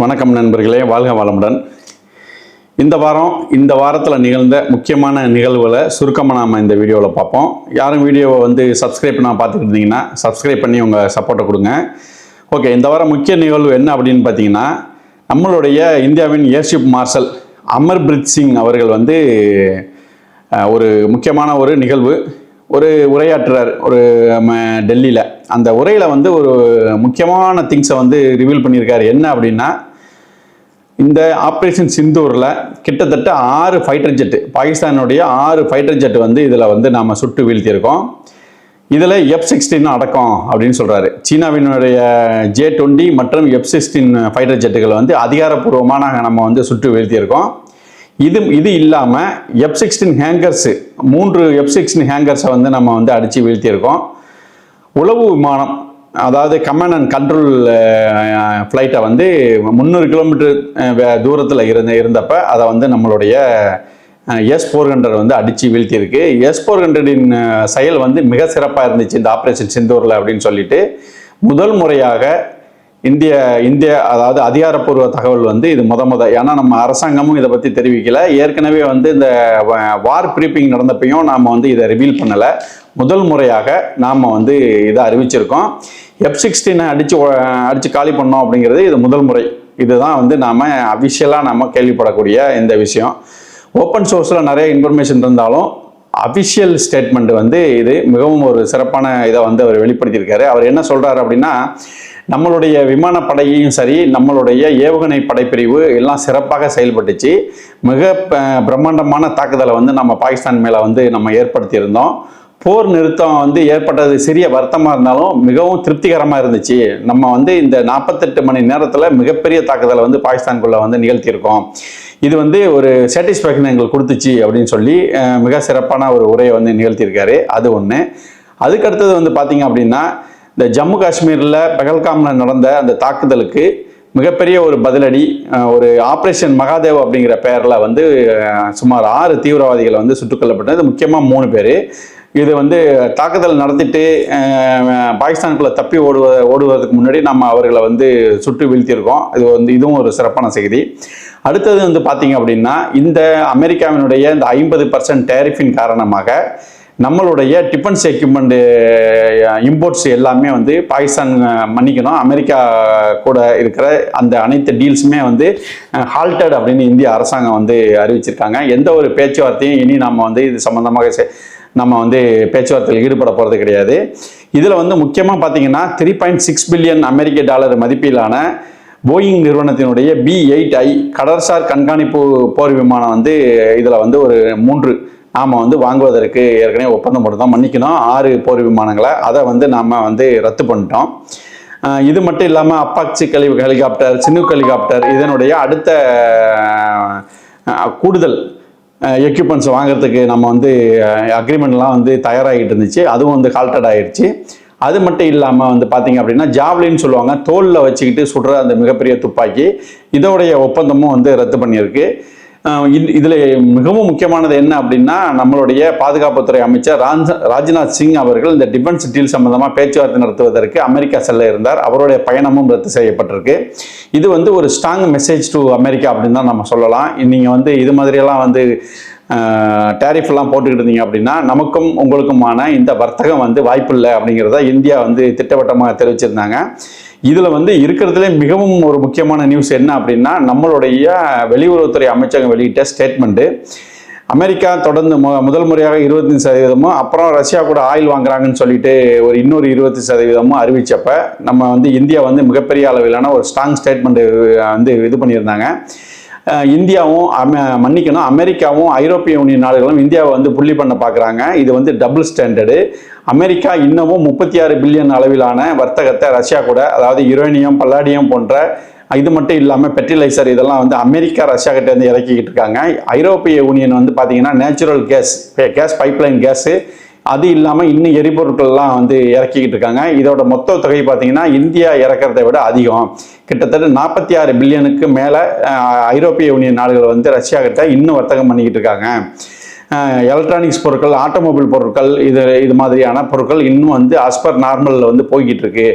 வணக்கம் நண்பர்களே வாழ்க வளமுடன். இந்த வாரம் இந்த வாரத்தில் நிகழ்ந்த முக்கியமான நிகழ்வுகளை சுருக்கமாக நாம் இந்த வீடியோவில் பார்ப்போம். யாரும் வீடியோவை வந்து சப்ஸ்கிரைப் பண்ண பார்த்துட்டு இருந்தீங்கன்னா சப்ஸ்கிரைப் பண்ணி உங்கள் சப்போர்ட்டை கொடுங்க. ஓகே இந்த வாரம் முக்கிய நிகழ்வு என்ன அப்படின்னு பார்த்தீங்கன்னா நம்மளுடைய இந்தியாவின் ஏர்ஷிப் மார்ஷல் அமர்பிரித் சிங் அவர்கள் வந்து ஒரு முக்கியமான ஒரு நிகழ்வு. ஒரு உரையாற்றுறார் ஒரு நம்ம டெல்லியில். அந்த உரையில் வந்து ஒரு முக்கியமான திங்ஸை வந்து ரிவீல் பண்ணியிருக்காரு. என்ன அப்படின்னா இந்த ஆப்ரேஷன் சிந்தூரில் கிட்டத்தட்ட ஆறு ஃபைட்டர் ஜெட்டு பாகிஸ்தானுடைய ஆறு ஃபைட்டர் ஜெட் வந்து இதில் வந்து நாம் சுட்டு வீழ்த்தியிருக்கோம். இதில் எஃப் சிக்ஸ்டீன் அடக்கம் அப்படின்னு சொல்கிறாரு சீனாவினுடைய ஜே டுவெண்ட்டி மற்றும் எஃப் சிக்ஸ்டீன் ஃபைட்டர் ஜெட்டுகளை வந்து அதிகாரப்பூர்வமான நம்ம வந்து சுட்டு வீழ்த்தியிருக்கோம். இது இது இல்லாமல் எஃப் சிக்ஸ்டீன் ஹேங்கர்ஸு மூன்று எஃப் சிக்ஸ்டீன் ஹேங்கர்ஸை வந்து நம்ம வந்து அடித்து வீழ்த்தியிருக்கோம். உளவு விமானம் அதாவது கமாண்ட் அண்ட் கண்ட்ரோல் ஃப்ளைட்டை வந்து முந்நூறு கிலோமீட்டர் தூரத்தில் இருந்த இருந்தப்போ அதை வந்து நம்மளுடைய எஸ் ஃபோர் ஹண்ட்ரட் வந்து அடித்து வீழ்த்தியிருக்கு. எஸ் ஃபோர் ஹண்ட்ரடின் செயல் வந்து மிக சிறப்பாக இருந்துச்சு இந்த ஆப்ரேஷன் சிந்தூரில் அப்படின்னு சொல்லிட்டு முதல் முறையாக இந்திய இந்திய அதாவது அதிகாரப்பூர்வ தகவல் வந்து இது முத முத. ஏன்னா நம்ம அரசாங்கமும் இதை பற்றி தெரிவிக்கல. ஏற்கனவே வந்து இந்த வார் ப்ரீப்பிங் நடந்தப்பையும் நாம் வந்து இதை ரிவீல் பண்ணலை. முதல் முறையாக நாம் வந்து இதை அறிவிச்சிருக்கோம். எஃப் சிக்ஸ்டீனை அடித்து அடித்து காலி பண்ணோம் அப்படிங்கிறது இது முதல் முறை. இதுதான் வந்து நாம் அஃபிஷியலாக நம்ம கேள்விப்படக்கூடிய இந்த விஷயம். ஓப்பன் சோர்ஸில் நிறைய இன்ஃபர்மேஷன் இருந்தாலும் அஃபிஷியல் ஸ்டேட்மெண்ட் வந்து இது மிகவும் ஒரு சிறப்பான இதை வந்து அவர் வெளிப்படுத்தியிருக்காரு. அவர் என்ன சொல்கிறாரு அப்படின்னா நம்மளுடைய விமானப்படையும் சரி நம்மளுடைய ஏவுகணை படைப்பிரிவு எல்லாம் சிறப்பாக செயல்பட்டுச்சு. மிக பிரம்மாண்டமான தாக்குதலை வந்து நம்ம பாகிஸ்தான் மேலே வந்து நம்ம ஏற்படுத்தியிருந்தோம். போர் நிறுத்தம் வந்து ஏற்பட்டது சிறிய வருத்தமாக இருந்தாலும் மிகவும் திருப்திகரமாக இருந்துச்சு. நம்ம வந்து இந்த நாற்பத்தெட்டு மணி நேரத்தில் மிகப்பெரிய தாக்குதலை வந்து பாகிஸ்தான்குள்ளே வந்து நிகழ்த்தியிருக்கோம். இது வந்து ஒரு சாட்டிஸ்ஃபேக்ஷன் எங்களுக்கு கொடுத்துச்சு அப்படின்னு சொல்லி மிக சிறப்பான ஒரு உரையை வந்து நிகழ்த்தியிருக்காரு. அது ஒன்று அதுக்கு அடுத்தது வந்து பார்த்தீங்க அப்படின்னா இந்த ஜம்மு காஷ்மீரில் பகல்காமில் நடந்த அந்த தாக்குதலுக்கு மிகப்பெரிய ஒரு பதிலடி ஒரு ஆப்ரேஷன் மகாதேவ் அப்படிங்கிற பெயரில் வந்து சுமார் ஆறு தீவிரவாதிகள் வந்து சுட்டுக் கொல்லப்பட்டது. முக்கியமாக மூணு பேர். இது வந்து தாக்குதல் நடத்திட்டு பாகிஸ்தானுக்குள்ளே தப்பி ஓடுவ ஓடுவதற்கு முன்னாடி நம்ம அவர்களை வந்து சுட்டு வீழ்த்தியிருக்கோம். இது வந்து இதுவும் ஒரு சிறப்பான செய்தி. அடுத்தது வந்து பார்த்தீங்க அப்படின்னா இந்த அமெரிக்காவினுடைய இந்த ஐம்பது பர்சன்ட் டேரிஃபின் காரணமாக நம்மளுடைய டிஃபென்ஸ் எக்யூப்மெண்ட் இம்போர்ட்ஸ் எல்லாமே வந்து பாகிஸ்தான் மன்னிக்கணும். அமெரிக்கா கூட இருக்கிற அந்த அனைத்து டீல்ஸுமே வந்து ஹால்டட் அப்படின்னு இந்திய அரசாங்கம் வந்து அறிவிச்சிருக்காங்க. எந்த ஒரு பேச்சுவார்த்தையும் இனி நம்ம வந்து இது சம்மந்தமாக செ- நம்ம வந்து பேச்சுவார்த்தையில் ஈடுபட போகிறது கிடையாது. இதில் வந்து முக்கியமாக பார்த்தீங்கன்னா த்ரீ பாயிண்ட் சிக்ஸ் பில்லியன் அமெரிக்க டாலர் மதிப்பிலான போயிங் நிறுவனத்தினுடைய பி எயிட் ஐ கடற்சார் கண்காணிப்பு போர் விமானம் வந்து இதில் வந்து ஒரு மூன்று நாம் வந்து வாங்குவதற்கு ஏற்கனவே ஒப்பந்தம் போட்டுதான் மன்னிக்கணும். ஆறு போர் விமானங்களை அதை வந்து நாம் வந்து ரத்து பண்ணிட்டோம். இது மட்டும் இல்லாமல் அப்பாச்சி கழி ஹெலிகாப்டர் சினுக் ஹெலிகாப்டர் இதனுடைய அடுத்த கூடுதல் எக்யூப்மெண்ட்ஸ் வாங்குறதுக்கு நம்ம வந்து அக்ரிமெண்ட்லாம் வந்து தயாராகிட்டு இருந்துச்சு. அதுவும் வந்து ஹால்டட் ஆகிடுச்சு அது மட்டும் இல்லாமல் வந்து பார்த்தீங்க அப்படின்னா ஜாவ்லின்னு சொல்லுவாங்க. தோலில் வச்சுக்கிட்டு சுடுற அந்த மிகப்பெரிய துப்பாக்கி இதோடைய ஒப்பந்தமும் வந்து ரத்து பண்ணியிருக்கு. இதில் மிகவும் முக்கியமானது என்ன அப்படின்னா நம்மளுடைய பாதுகாப்புத்துறை அமைச்சர் ராஜ் ராஜ்நாத் சிங் அவர்கள் இந்த டிஃபென்ஸ் டீல் சம்பந்தமாக பேச்சுவார்த்தை நடத்துவதற்கு அமெரிக்கா செல்ல இருந்தார். அவருடைய பயணமும் ரத்து செய்யப்பட்டிருக்கு. இது வந்து ஒரு ஸ்ட்ராங் மெசேஜ் டு அமெரிக்கா அப்படின்னு தான் நம்ம சொல்லலாம். நீங்கள் வந்து இது மாதிரியெல்லாம் வந்து டேரிஃப் எல்லாம் போட்டுக்கிட்டு இருந்தீங்க அப்படின்னா நமக்கும் உங்களுக்குமான இந்த வர்த்தகம் வந்து வாய்ப்பில்லை அப்படிங்கிறத இந்தியா வந்து திட்டவட்டமாக தெரிவிச்சிருந்தாங்க. இதில் வந்து இருக்கிறதுலே மிகவும் ஒரு முக்கியமான நியூஸ் என்ன அப்படின்னா நம்மளுடைய வெளியுறவுத்துறை அமைச்சகம் வெளியிட்ட ஸ்டேட்மெண்ட்டு அமெரிக்கா தொடர்ந்து மு முதல் முறையாக இருபத்தஞ்சு சதவீதமும் அப்புறம் ரஷ்யா கூட ஆயில் வாங்குறாங்கன்னு சொல்லிட்டு ஒரு இன்னொரு இருபத்தி சதவீதமும் அறிவித்தப்ப நம்ம வந்து இந்தியா வந்து மிகப்பெரிய அளவிலான ஒரு ஸ்ட்ராங் ஸ்டேட்மெண்ட் வந்து இது பண்ணியிருந்தாங்க. இந்தியாவும் அமெ மன்னிக்கணும் அமெரிக்காவும் ஐரோப்பிய யூனியன் நாடுகளும் இந்தியாவை வந்து புள்ளி பண்ண பார்க்குறாங்க இது வந்து டபுள் ஸ்டாண்டர்டு. அமெரிக்கா இன்னமும் முப்பத்தி ஆறு பில்லியன் அளவிலான வர்த்தகத்தை ரஷ்யா கூட அதாவது யுரேனியம் பல்லாடியம் போன்ற இது மட்டும் இல்லாமல் பெட்ரிலைசர் இதெல்லாம் வந்து அமெரிக்கா ரஷ்யா கிட்டேருந்து இறக்கிக்கிட்டு இருக்காங்க. ஐரோப்பிய யூனியன் வந்து பார்த்தீங்கன்னா natural gas gas pipeline gas அது இல்லாமல் இன்னும் எரிபொருட்கள்லாம் வந்து இறக்கிக்கிட்டு இருக்காங்க. இதோட மொத்த தொகை பார்த்தீங்கன்னா இந்தியா இறக்கிறத விட அதிகம். கிட்டத்தட்ட நாற்பத்தி ஆறு பில்லியனுக்கு மேலே ஐரோப்பிய யூனியன் நாடுகள் வந்து ரஷ்யா கிட்ட இன்னும் வர்த்தகம் பண்ணிக்கிட்டு இருக்காங்க. எலக்ட்ரானிக்ஸ் பொருட்கள் ஆட்டோமொபைல் பொருட்கள் இது இது மாதிரியான பொருட்கள் இன்னும் வந்து அஸ்பர் நார்மலில் வந்து போய்கிட்டு இருக்கு.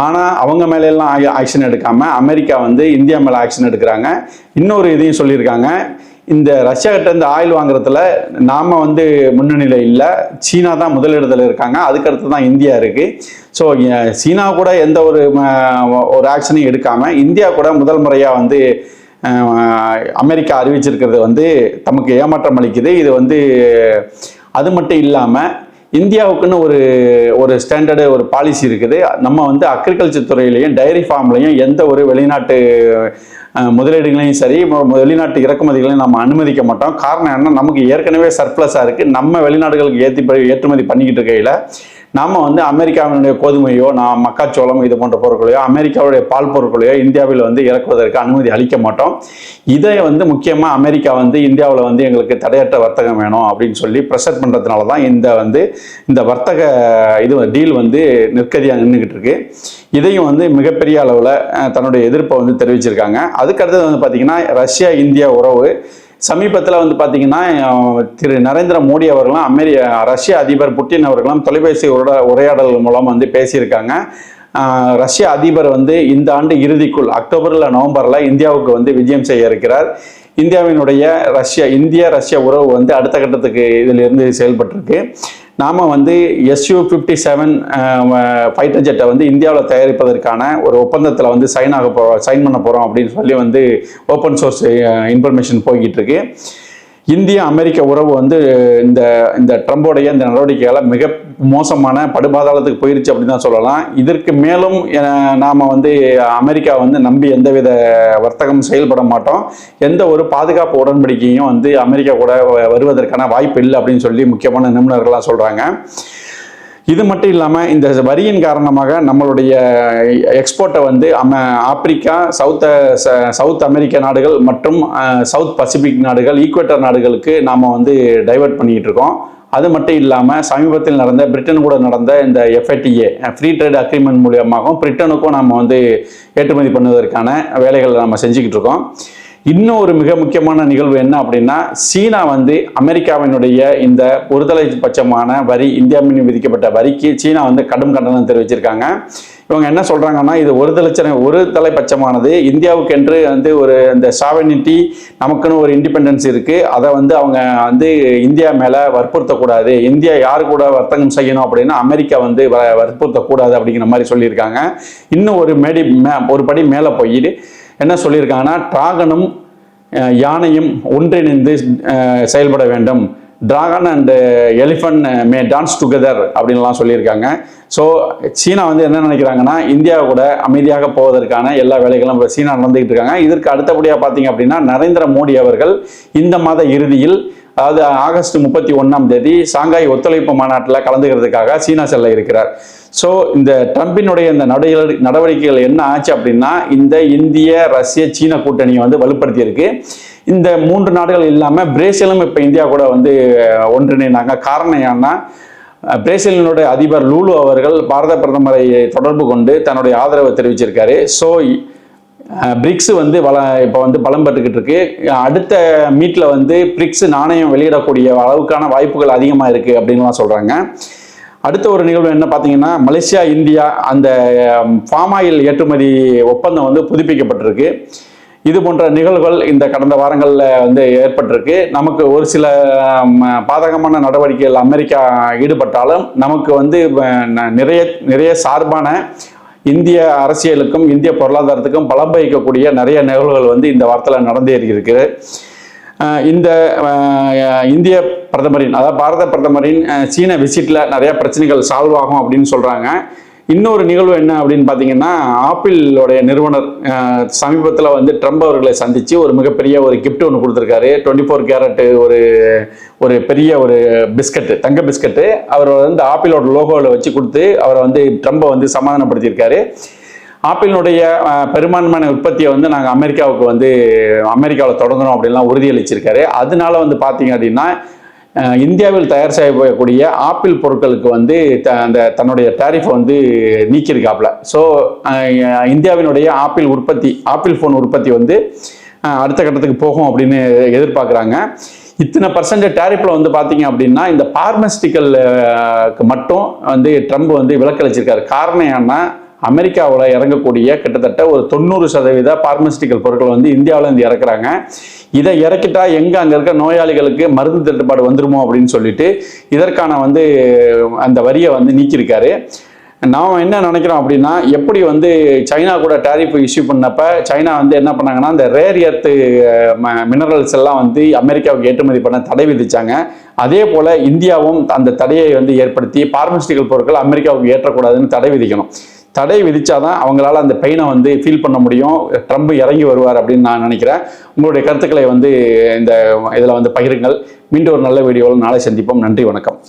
ஆனால் அவங்க மேலெல்லாம் ஆக்ஷன் எடுக்காமல் அமெரிக்கா வந்து இந்தியா மேலே ஆக்ஷன் எடுக்கிறாங்க. இன்னொரு இதையும் சொல்லியிருக்காங்க. இந்த ரஷ்யாகிட்ட இருந்து ஆயில் வாங்குறதுல நாம வந்து முன்னணியில் இல்லை. சீனா தான் முதலிடத்தில் இருக்காங்க. அதுக்கடுத்து தான் இந்தியா இருக்குது ஸோ சீனா கூட எந்த ஒரு ஒரு ஆக்ஷனையும் எடுக்காமல் இந்தியா கூட முதல் முறையாக வந்து அமெரிக்கா அறிவிச்சிருக்கிறது வந்து தமக்கு ஏமாற்றம் அளிக்குது. இது வந்து அது மட்டும் இல்லாமல் இந்தியாவுக்குன்னு ஒரு ஒரு ஸ்டாண்டர்டு ஒரு பாலிசி இருக்குது. நம்ம வந்து அக்ரிகல்ச்சர் துறையிலையும் டைரி ஃபார்ம்லையும் எந்த ஒரு வெளிநாட்டு முதலீடுகளையும் சரி ம- வெளிநாட்டு இறக்குமதிகளையும் நம்ம அனுமதிக்க மாட்டோம். காரணம் என்ன? நமக்கு ஏற்கனவே சர்ப்ளஸாக இருக்குது நம்ம வெளிநாடுகளுக்கு ஏற்றி ஏற்றுமதி பண்ணிக்கிட்டு இருக்கையில் நாம் வந்து அமெரிக்காவினுடைய கோதுமையோ நான் மக்காச்சோளம் இது போன்ற பொருட்களையோ அமெரிக்காவுடைய பால் பொருட்களையோ இந்தியாவில் வந்து இறக்குவதற்கு அனுமதி அளிக்க மாட்டோம். இதை வந்து முக்கியமாக அமெரிக்கா வந்து இந்தியாவில் வந்து எங்களுக்கு தடையற்ற வர்த்தகம் வேணும் அப்படின்னு சொல்லி ப்ரெஷர் பண்ணுறதுனால தான் இந்த வந்து இந்த வர்த்தக இது டீல் வந்து நிற்கதியாக நின்றுக்கிட்டு இருக்கு. இதையும் வந்து மிகப்பெரிய அளவில் தன்னுடைய எதிர்ப்பை வந்து தெரிவிச்சிருக்காங்க. அதுக்கடுத்தது வந்து பார்த்திங்கன்னா ரஷ்யா இந்தியா உறவு சமீபத்தில் வந்து பார்த்தீங்கன்னா திரு நரேந்திர மோடி அவர்களும் அமெரி ரஷ்ய அதிபர் புட்டின் அவர்களும் தொலைபேசி உர உரையாடல் மூலம் வந்து பேசியிருக்காங்க. ரஷ்ய அதிபர் வந்து இந்த ஆண்டு இறுதிக்குள் அக்டோபரில் நவம்பரில் இந்தியாவுக்கு வந்து விஜயம் செய்ய இருக்கிறார். இந்தியாவினுடைய ரஷ்யா இந்திய ரஷ்ய உறவு வந்து அடுத்த கட்டத்துக்கு இதிலிருந்து செயல்பட்டிருக்கு. நாம் வந்து எஸ்யூ ஃபிஃப்டி செவன் ஃபைட்டர் ஜெட்டை வந்து இந்தியாவில் தயாரிப்பதற்கான ஒரு ஒப்பந்தத்தில் வந்து சைன் ஆக போகிறோம் சைன் பண்ண போகிறோம் அப்படின்னு சொல்லி வந்து ஓப்பன் சோர்ஸ் இன்ஃபர்மேஷன் போய்கிட்டு இருக்கு. இந்திய அமெரிக்க உறவு வந்து இந்த இந்த ட்ரம்போடைய இந்த நடவடிக்கையால் மிக மோசமான படுபாதாளத்துக்கு போயிருச்சு அப்படின்னு தான் சொல்லலாம். இதற்கு மேலும் நாம் வந்து அமெரிக்கா வந்து நம்பி எந்தவித வர்த்தகம் செயல்பட மாட்டோம். எந்த ஒரு பாதுகாப்பு உடன்படிக்கையும் வந்து அமெரிக்கா கூட வ- வருவதற்கான வாய்ப்பு இல்லை அப்படின்னு சொல்லி முக்கியமான நிபுணர்கள்லாம் சொல்கிறாங்க இது மட்டும் இல்லாமல் இந்த வரியின் காரணமாக நம்மளுடைய எக்ஸ்போர்ட்டை வந்து அம ஆப்பிரிக்கா சவுத் ச- சவுத் அமெரிக்க நாடுகள் மற்றும் சவுத் பசிபிக் நாடுகள் ஈக்குவேட்டர் நாடுகளுக்கு நாம் வந்து டைவர்ட் பண்ணிக்கிட்டு இருக்கோம். அது மட்டும் இல்லாமல் சமீபத்தில் நடந்த பிரிட்டன் கூட நடந்த இந்த எஃப்ஐடிஏ ஃப்ரீ ட்ரேட் அக்ரிமெண்ட் மூலியமாகவும் பிரிட்டனுக்கும் நம்ம வந்து ஏற்றுமதி பண்ணுவதற்கான வேலைகளை நம்ம செஞ்சுக்கிட்டு இருக்கோம். இன்னும் ஒரு மிக முக்கியமான நிகழ்வு என்ன அப்படின்னா சீனா வந்து அமெரிக்காவினுடைய இந்த ஒருதலை பட்சமான வரி இந்தியா மீது விதிக்கப்பட்ட வரிக்கு சீனா வந்து கடும் கண்டனம் தெரிவிச்சிருக்காங்க. இவங்க என்ன சொல்கிறாங்கன்னா இது ஒரு தலைச்சனை ஒரு தலைப்பட்சமானது இந்தியாவுக்கு என்று வந்து ஒரு இந்த சாவனிட்டி நமக்குன்னு ஒரு இண்டிபெண்டன்ஸ் இருக்குது அதை வந்து அவங்க வந்து இந்தியா மேலே வற்புறுத்தக்கூடாது. இந்தியா யார் கூட வர்த்தகம் செய்யணும் அப்படின்னா அமெரிக்கா வந்து வ- வற்புறுத்தக்கூடாது அப்படிங்கிற மாதிரி சொல்லியிருக்காங்க. இன்னும் ஒரு மேடி மே- ஒரு படி மேலே போயிட்டு என்ன சொல்லியிருக்காங்கன்னா டிராகனும் யானையும் ஒன்றிணைந்து செயல்பட வேண்டும். Dragon and elephant may dance together அப்படின்லாம் சொல்லியிருக்காங்க. ஸோ சீனா வந்து என்ன நினைக்கிறாங்கன்னா இந்தியா கூட அமைதியாக போவதற்கான எல்லா வேலைகளும் இப்போ சீனா நடந்துகிட்டு இருக்காங்க. இதற்கு அடுத்தபடியாக பார்த்தீங்க அப்படின்னா நரேந்திர மோடி அவர்கள் இந்த மாத இறுதியில் அதாவது ஆகஸ்ட் முப்பத்தி ஒன்றாம் தேதி சாங்காய் ஒத்துழைப்பு மாநாட்டில் கலந்துக்கிறதுக்காக சீனா செல்ல இருக்கிறார். ஸோ இந்த ட்ரம்பினுடைய இந்த நடவடிக்கை நடவடிக்கைகள் என்ன ஆச்சு அப்படின்னா இந்த இந்திய ரஷ்ய சீன கூட்டணியை வந்து வலுப்படுத்தியிருக்கு. இந்த மூன்று நாடுகள் இல்லாமல் பிரேசிலும் இப்போ இந்தியா கூட வந்து அஹ், ஒன்றிணைந்தாங்க. காரணம் ஏன்னா பிரேசிலினுடைய அதிபர் லூலு அவர்கள் பாரத பிரதமரை தொடர்பு கொண்டு தன்னுடைய ஆதரவை தெரிவிச்சிருக்காரு. ஸோ பிரிக்ஸ் வந்து வள இப்போ வந்து பலம் பெற்றுக்கிட்டு இருக்கு அடுத்த மீட்டில் வந்து பிரிக்ஸ் நாணயம் வெளியிடக்கூடிய அளவுக்கான வாய்ப்புகள் அதிகமாக இருக்குது அப்படின்லாம் சொல்கிறாங்க அடுத்த ஒரு நிகழ்வு என்ன பார்த்தீங்கன்னா மலேசியா இந்தியா அந்த ஃபார்ம் ஆயில் ஏற்றுமதி ஒப்பந்தம் வந்து புதுப்பிக்கப்பட்டிருக்கு. இது போன்ற நிகழ்வுகள் இந்த கடந்த வாரங்களில் வந்து ஏற்பட்டிருக்கு. நமக்கு ஒரு சில ம, பாதகமான நடவடிக்கைகள் அமெரிக்கா ஈடுபட்டாலும் நமக்கு வந்து ந- நிறைய நிறைய சார்பான இந்திய அரசியலுக்கும் இந்திய பொருளாதாரத்துக்கும் பலம் வகிக்கக்கூடிய நிறைய நிகழ்வுகள் வந்து இந்த வாரத்தில் நடந்தே இருக்குது இந்த இந்திய பிரதமரின் அதாவது பாரத பிரதமரின் சீன விசிட்டில் நிறைய பிரச்சனைகள் சால்வ் ஆகும் அப்படின்னு சொல்கிறாங்க இன்னொரு நிகழ்வு என்ன அப்படின்னு பார்த்தீங்கன்னா ஆப்பிளோடைய நிறுவனர் சமீபத்தில் வந்து ட்ரம்ப் அவர்களை சந்தித்து ஒரு மிகப்பெரிய ஒரு கிஃப்ட் ஒன்று கொடுத்துருக்காரு. டுவெண்ட்டி ஃபோர் கேரட் ஒரு ஒரு பெரிய ஒரு பிஸ்கட்டு தங்க பிஸ்கட்டு. அவர் வந்து ஆப்பிளோட லோகோவில் வச்சு கொடுத்து அவரை வந்து ட்ரம்பை வந்து சமாதானப்படுத்தியிருக்காரு. ஆப்பிளினுடைய பெரும்பான்மையான உற்பத்தியை வந்து நாங்கள் அமெரிக்காவுக்கு வந்து அமெரிக்காவில் தொடங்குறோம் அப்படின்லாம் உறுதியளிச்சிருக்காரு. அதனால வந்து பார்த்தீங்க அப்படின்னா இந்தியாவில் தயார் செய்யக்கூடிய ஆப்பிள் பொருட்களுக்கு வந்து த- அந்த தன்னுடைய டேரிஃப் வந்து நீக்கியிருக்காப்புல. ஸோ இந்தியாவினுடைய ஆப்பிள் உற்பத்தி ஆப்பிள் ஃபோன் உற்பத்தி வந்து அடுத்த கட்டத்துக்கு போகும் அப்படின்னு எதிர்பார்க்குறாங்க. இத்தனை பர்சன்ட் டேரிஃபில் வந்து பார்த்தீங்க அப்படின்னா இந்த பார்மஸ்டிக்கலுக்கு மட்டும் வந்து ட்ரம்ப் வந்து விலக்களிச்சிருக்காரு காரணம் என்னன்னா அமெரிக்காவில் இறங்கக்கூடிய கிட்டத்தட்ட ஒரு தொண்ணூறு சதவீத பார்மசிட்டிக்கல் பொருட்கள் வந்து இந்தியாவிலேருந்து இறக்குறாங்க. இதை இறக்கிட்டா எங்கே அங்கே இருக்க நோயாளிகளுக்கு மருந்து தட்டுப்பாடு வந்துருமோ அப்படின்னு சொல்லிட்டு இதற்கான வந்து அந்த வரியை வந்து நீக்கியிருக்காரு. நாம் என்ன நினைக்கிறோம் அப்படின்னா எப்படி வந்து சைனா கூட டேரிஃப் இஷ்யூ பண்ணப்ப சைனா வந்து என்ன பண்ணாங்கன்னா இந்த ரேர் எர்த்து மினரல்ஸ் எல்லாம் வந்து அமெரிக்காவுக்கு ஏற்றுமதி பண்ண தடை விதித்தாங்க அதே போல் இந்தியாவும் அந்த தடையை வந்து ஏற்படுத்தி பார்மசிட்டிக்கல் பொருட்கள் அமெரிக்காவுக்கு ஏற்றக்கூடாதுன்னு தடை விதிக்கணும். தடை விதிச்சாதான் அவங்களால அந்த பெயினை வந்து ஃபீல் பண்ண முடியும். ட்ரம்ப் இறங்கி வருவார் அப்படின்னு நான் நினைக்கிறேன். உங்களுடைய கருத்துக்களை வந்து இந்த இதில் வந்து பகிருங்கள். மீண்டும் ஒரு நல்ல வீடியோவில் நாளை சந்திப்போம். நன்றி வணக்கம்.